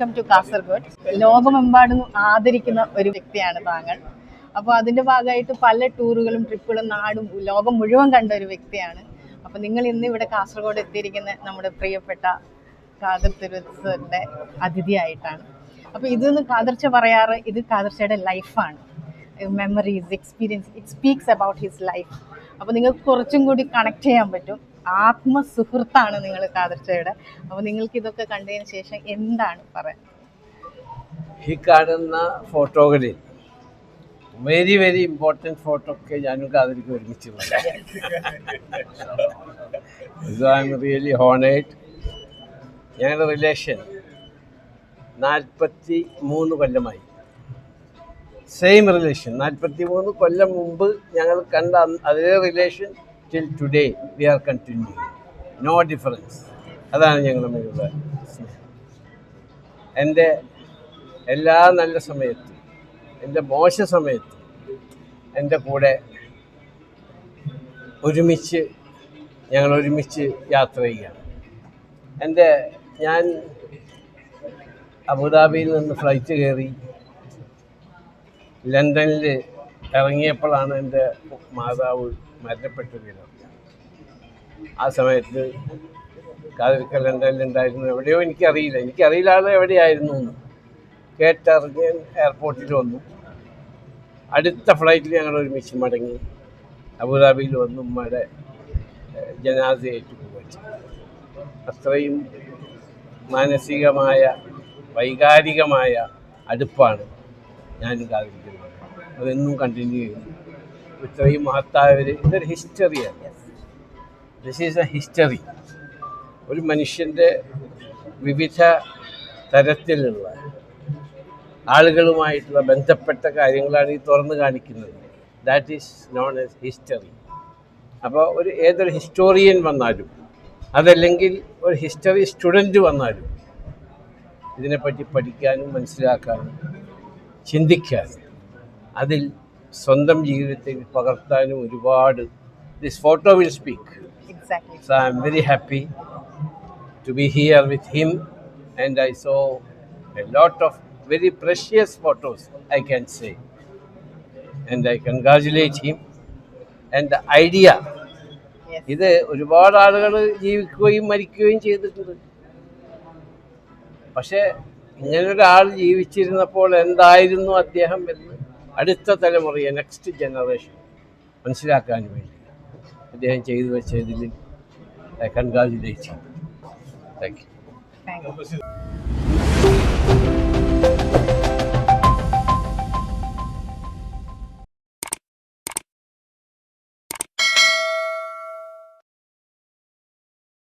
Welcome to Kasaragod ലോകമെമ്പാടും ആദരിക്കുന്ന ഒരു വ്യക്തിയാണ് താങ്കൾ. അപ്പോൾ അതിന്റെ ഭാഗമായിട്ട് പല ടൂറുകളും ട്രിപ്പുകളും നാടും ലോകം മുഴുവൻ കണ്ട ഒരു വ്യക്തിയാണ്. അപ്പോൾ നിങ്ങൾ ഇന്ന് ഇവിടെ കാസർഗോഡ് എത്തിയിരിക്കുന്ന നമ്മുടെ പ്രിയപ്പെട്ട കാദർ തിരുവനന്തപുരത്തിന്റെ അതിഥിയായിട്ടാണ്. അപ്പോൾ ഇതൊന്ന് കാതർച്ച പറയാറ് ഇത് കാതർച്ചയുടെ ലൈഫാണ്. Memories experience it speaks about his life അപ്പോൾ നിങ്ങൾക്ക് കുറച്ചും കൂടി കണക്ട് ചെയ്യാൻ പറ്റും. ആത്മസുഹൃത്താണ് നിങ്ങൾ കാദർച്ചയുടെ അപ്പോൾ നിങ്ങൾക്ക് ഇതൊക്കെ കണ്ടതിന് ശേഷം എന്താണ് പറയാൻ? ഈ കാണുന്ന ഫോട്ടോകളിൽ വെരി വെരി ഇമ്പോർട്ടന്റ് ഫോട്ടോ ഒക്കെ ഞാനും കാതലിക്ക് ഒരുമിച്ച് റിയലി ഹോണേഡ് ഞങ്ങളുടെ റിലേഷൻ നാൽപ്പത്തി മൂന്ന് കൊല്ലമായി. സെയിം റിലേഷൻ നാൽപ്പത്തി മൂന്ന് കൊല്ലം മുമ്പ് ഞങ്ങൾ കണ്ട അതേ relation till today we are continue no difference അതാണ് ഞങ്ങൾ തമ്മിലുള്ള സ്നേഹം എന്റെ എല്ലാ നല്ല സമയത്തും എന്റെ മോശ സമയത്തും എന്റെ കൂടെ ഒരുമിച്ച് ഞങ്ങൾ ഒരുമിച്ച് യാത്ര ചെയ്യുകയാണ്. എന്റെ ഞാൻ അബുദാബിയിൽ നിന്ന് ഫ്ലൈറ്റ് കയറി ലണ്ടനിൽ ഇറങ്ങിയപ്പോഴാണ് എന്റെ മാതാവ് മരണപ്പെട്ട വിധം ആ സമയത്ത് കാതിരിക്ക ഉണ്ടായിരുന്നു എവിടെയോ എനിക്കറിയില്ല. എനിക്കറിയില്ല ആൾ എവിടെയായിരുന്നു എന്ന്. കേട്ടറിഞ്ഞ് എയർപോർട്ടിൽ വന്നു. അടുത്ത ഫ്ലൈറ്റിൽ ഞങ്ങൾ ഒരുമിച്ച് മടങ്ങി. അബുദാബിയിൽ വന്നു. ഉമ്മയുടെ ജനാസയായിട്ട് പോവുക അത്രയും മാനസികമായ വൈകാരികമായ അടുപ്പാണ് ഞാൻ കാതിരിക്കുന്നത് അതെന്നും കണ്ടിന്യൂ ചെയ്യുന്നു ഇത്രയും മഹത്തായവർ ഇതൊരു ഹിസ്റ്ററിയാണ് ദിസ് ഈസ് എ ഹിസ്റ്ററി ഒരു മനുഷ്യന്റെ വിവിധ തരത്തിലുള്ള ആളുകളുമായിട്ടുള്ള ബന്ധപ്പെട്ട കാര്യങ്ങളാണ് ഈ തുറന്നു കാണിക്കുന്നത്. That is known as history അപ്പോൾ ഒരു ഏതൊരു ഹിസ്റ്റോറിയൻ വന്നാലും അതല്ലെങ്കിൽ ഒരു ഹിസ്റ്ററി സ്റ്റുഡന്റ് വന്നാലും ഇതിനെപ്പറ്റി പഠിക്കാനും മനസ്സിലാക്കാനും ചിന്തിക്കാനും അതിൽ സ്വന്തം ജീവിതത്തിൽ പകർത്താനും ഒരുപാട്. This photo will speak so I'm very happy to be here with him and I saw a lot of very precious photos I can say and I congratulate him and idea ഇത് ഒരുപാട് ആളുകൾ ജീവിക്കുകയും മരിക്കുകയും ചെയ്തിട്ടുണ്ട്. പക്ഷേ ഇങ്ങനൊരാൾ ജീവിച്ചിരുന്നപ്പോൾ എന്തായിരുന്നു അദ്ദേഹം എന്ന്? അടുത്ത തലമുറയെ നെക്സ്റ്റ് ജനറേഷൻ മനസ്സിലാക്കാൻ വേണ്ടി അദ്ദേഹം ചെയ്തു വെച്ചതിൽ കൺഗ്രാജുലേറ്റ് താങ്ക് യു